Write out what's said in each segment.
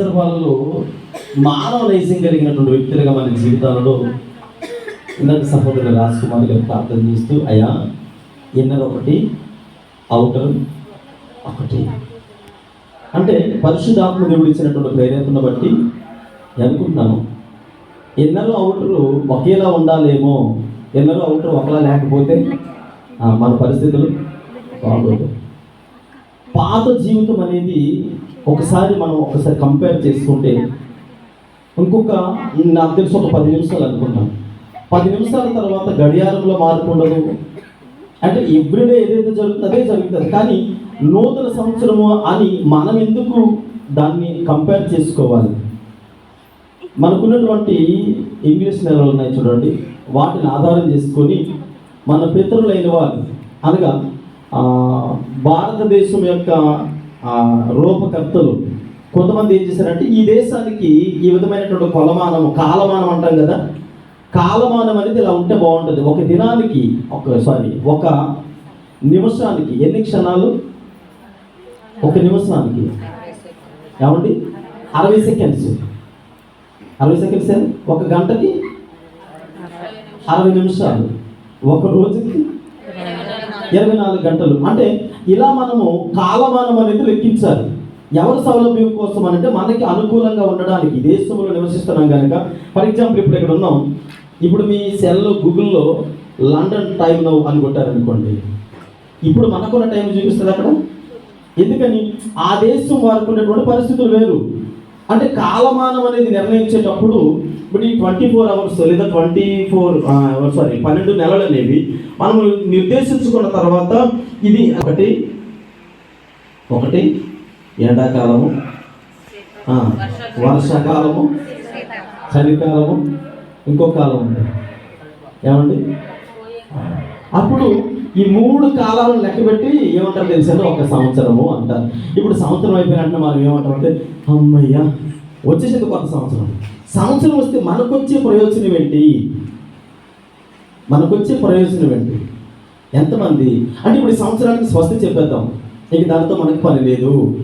సందర్భాలలో మానవ నైజం కలిగినటువంటి వ్యక్తులుగా మన జీవితాలలో ఇందాక సహోదరుడు రాజ్ కుమార్ గారు ప్రార్థన చేస్తూ అయ్యా ఇన్నర్ ఒకటి అవుటర్ ఒకటి. అంటే పరిశుధాత్మ దేవుడు ఇచ్చినటువంటి ప్రేరేపణ బట్టి నేను అనుకుంటున్నాను. ఇన్నరు అవుటరు ఒకేలా ఉండాలేమో ఇన్నరు అవుటర్ ఒకలా లేకపోతే మన పరిస్థితులు బాగోదు. పాత జీవితం అనేది ఒకసారి మనం ఒకసారి కంపేర్ చేసుకుంటే ఇంకొక నాకు తెలిసి ఒక పది నిమిషాలు అనుకుంటాం పది నిమిషాల తర్వాత గడియారంలో మార్పు ఉండదు. అంటే ఎవ్రీడే ఏదైతే జరుగుతుందో అదే జరుగుతుంది. కానీ నూతన సంవత్సరము అని మనం ఎందుకు దాన్ని కంపేర్ చేసుకోవాలి? మనకున్నటువంటి ఇంగ్లీష్ నెలలు ఉన్నాయి చూడండి. వాటిని ఆధారం చేసుకొని మన పితరులైన వారు అనగా భారతదేశం యొక్క రూపకర్తలు. కొంతమంది ఏం చేశారంటే ఈ దేశానికి ఈ విధమైనటువంటి కొలమానం కాలమానం అంటాం కదా కాలమానం అనేది ఇలా ఉంటే బాగుంటుంది. ఒక దినానికి ఒక సారీ ఒక నిమిషానికి ఎన్ని క్షణాలు? ఒక నిమిషానికి. ఏమండి? అరవై సెకండ్స్. అరవై సెకండ్స్ ఏం? ఒక గంటకి? అరవై నిమిషాలు. ఒక రోజుకి? ఇరవై నాలుగు గంటలు. అంటే ఇలా మనము కాలమానం అనేది లెక్కించాలి. ఎవరి సౌలభ్యం కోసం అంటే మనకి అనుకూలంగా ఉండడానికి దేశంలో నివసిస్తున్నాం కనుక ఫర్ ఎగ్జాంపుల్ ఇప్పుడు ఇక్కడ ఉన్నాం. ఇప్పుడు మీ సెల్లో గూగుల్లో లండన్ టైం నౌ అని కొట్టారనుకోండి. ఇప్పుడు మనకున్న టైం చూపిస్తుంది అక్కడ. ఎందుకని? ఆ దేశం వారికి ఉన్నటువంటి పరిస్థితులు వేరు. అంటే కాలమానం అనేది నిర్ణయించేటప్పుడు ఇప్పుడు ఈ ట్వంటీ ఫోర్ అవర్స్ లేదా ట్వంటీ ఫోర్ సారీ పన్నెండు నెలలు అనేవి మనం నిర్దేశించుకున్న తర్వాత ఇది ఒకటి ఒకటి ఎండాకాలము వర్షాకాలము చలికాలము ఇంకో కాలం ఉంది. ఏమండి? అప్పుడు ఈ మూడు కాలాలను లెక్కబెట్టి ఏమంటారు తెలుసా ఒక సంవత్సరము అంటారు. ఇప్పుడు సంవత్సరం అయిపోయినట్టు మనం ఏమంటాం అంటే అమ్మయ్యా వచ్చేసింది కొత్త సంవత్సరం. సంవత్సరం వస్తే మనకొచ్చే ప్రయోజనం ఏంటి? మనకొచ్చే ప్రయోజనం ఏంటి? ఎంతమంది? అంటే ఇప్పుడు ఈ సంవత్సరానికి స్వస్తి చెప్పేద్దాం. ఇక దానితో మనకు పని లేదు.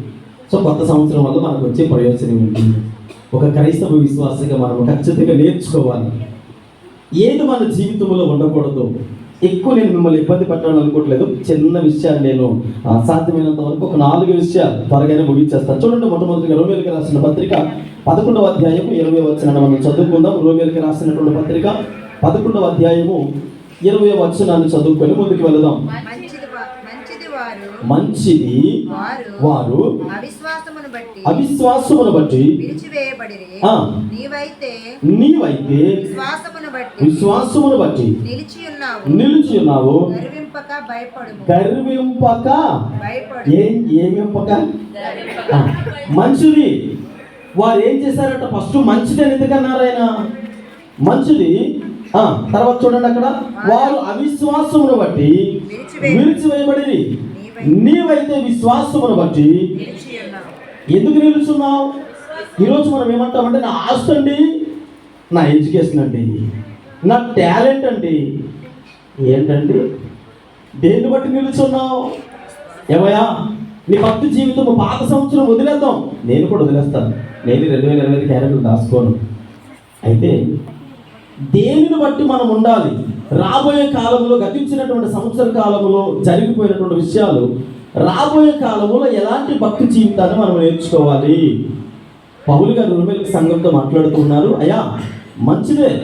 సో కొత్త సంవత్సరం వల్ల మనకు వచ్చే ప్రయోజనం ఏంటి? ఒక క్రైస్తవ విశ్వాసంగా మనం ఖచ్చితంగా నేర్చుకోవాలి. ఏది మన జీవితంలో ఉండకూడదు? ఎక్కువ నేను మిమ్మల్ని ఇబ్బంది పెట్టాలని అనుకోవట్లేదు. చిన్న విషయాలు నేను సాధ్యమైనంత వరకు ఒక నాలుగు విషయాలు త్వరగానే ముగించేస్తాను. చూడండి మొట్టమొదటిగా రోమిల్కి రాసిన పత్రిక పదకొండవ అధ్యాయము ఇరవై వచ్చిన మనం చదువుకుందాం. రోమిల్కి రాసినటువంటి పత్రిక పదకొండవ అధ్యాయము ఇరవై వచనాన్ని చదువుకొని ముందుకు వెళదాం. మంచిది వారు అవిశ్వాసమును బట్టి. నీవైతే నీవైతే విశ్వాసమును బట్టి విశ్వాసమును బట్టి నిలిచి ఉన్నావు గర్వింపక భయపడుము. గర్వింపక? భయపడు ఏం ఏమింపక మంచిది. వారు ఏం చేశారట? ఫస్ట్ మంచిది అని ఎందుకన్నారు ఆయన? మంచిది. ఆ, తర్వాత చూడండి అక్కడ. వారు అవిశ్వాసమును బట్టి విడిచివేయబడి నీవైతే విశ్వాసమును బట్టి ఎందుకు నిలుచున్నావు? ఈరోజు మనం ఏమంటామంటే నా ఆస్తి అండి నా ఎడ్యుకేషన్ అండి నా టాలెంట్ అండి ఏంటండి దేన్ని బట్టి నిలుచున్నావు? ఏమయ్యా నీ భక్తి జీవితం పాత సంవత్సరం వదిలేద్దాం. నేను కూడా వదిలేస్తాను. నేను రెండు వేల ఇరవై ఐదు క్యారెక్టర్ దాచుకోను. అయితే దేనిని బట్టి మనం ఉండాలి? రాబోయే కాలంలో గతించినటువంటి సంవత్సర కాలంలో జరిగిపోయినటువంటి విషయాలు రాబోయే కాలంలో ఎలాంటి భక్తి జీవితాన్ని మనం నేర్చుకోవాలి? పౌలు గారు ఉరుమేలికి సంఘంతో మాట్లాడుతున్నారు. అయ్యా మంచిదే.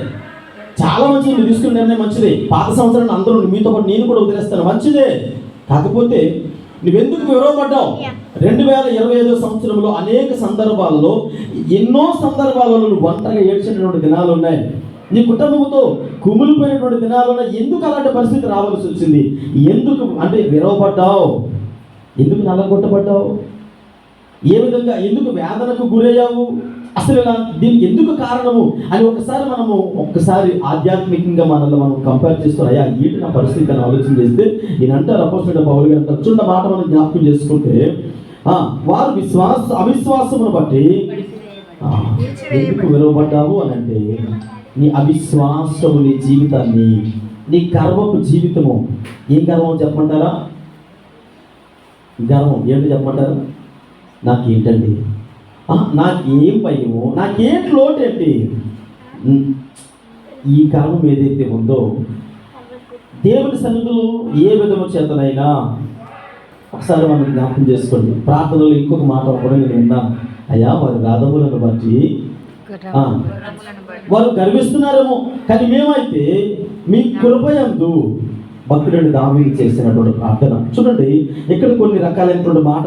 చాలా మంచిది మీరు తీసుకున్న నిర్ణయం మంచిదే? పాత సంవత్సరాన్ని అందరూ మీతో పాటు నేను కూడా వదిలేస్తాను. మంచిదే. కాకపోతే నువ్వెందుకు వివరపడ్డావు రెండు వేల ఇరవై ఐదో సంవత్సరంలో అనేక సందర్భాలలో ఎన్నో సందర్భాలలో నువ్వు ఒంటరిగా ఏడ్చినటువంటి దినాలు ఉన్నాయి. నీ కుటుంబంతో కుమిలిపోయినటువంటి దినాలు ఉన్నాయి. ఎందుకు అలాంటి పరిస్థితి రావాల్సి వచ్చింది? ఎందుకు అంటే విరవబడ్డావు ఎందుకు నల్లగొట్టబడ్డావు? ఏ విధంగా? ఎందుకు వేదనకు గురయ్యావు? అసలు ఇలా దీనికి ఎందుకు కారణము అని ఒకసారి మనము ఒక్కసారి ఆధ్యాత్మికంగా మనల్ని మనం కంపేర్ చేస్తూ అయ్యా ఏంటి నా పరిస్థితి? అని ఆలోచన చేస్తే ఈయన అంటారు అపోజిట్ పౌలు గారు అంటారు. మాట మనం జ్ఞాపకం చేసుకుంటే వారు విశ్వాస అవిశ్వాసమును బట్టి ఎందుకు విలువబడ్డావు? అని అంటే నీ అవిశ్వాసము నీ జీవితాన్ని నీ గర్వపు జీవితము ఏం గర్వం చెప్పమంటారా? గర్వం ఏంటి చెప్పమంటారు? నాకేంటండి? ఏంటండి నాకేం భయము నాకేం లోటేంటి ఏంటి ఈ కాలం ఏదైతే ఉందో దేవుని సన్నిధులు ఏ విధము చేతనైనా ఒకసారి మనం జ్ఞాపకం చేసుకోండి. ప్రార్థనలో ఇంకొక మాట కూడా నేను విన్నా. అయ్యా వారి రాధములను బట్టి వారు గర్విస్తున్నారేమో. కానీ మేమైతే మీ కృపయందు భక్తుడిని దావీ చేసినటువంటి ప్రార్థన. చూడండి ఇక్కడ కొన్ని రకాలైనటువంటి మాట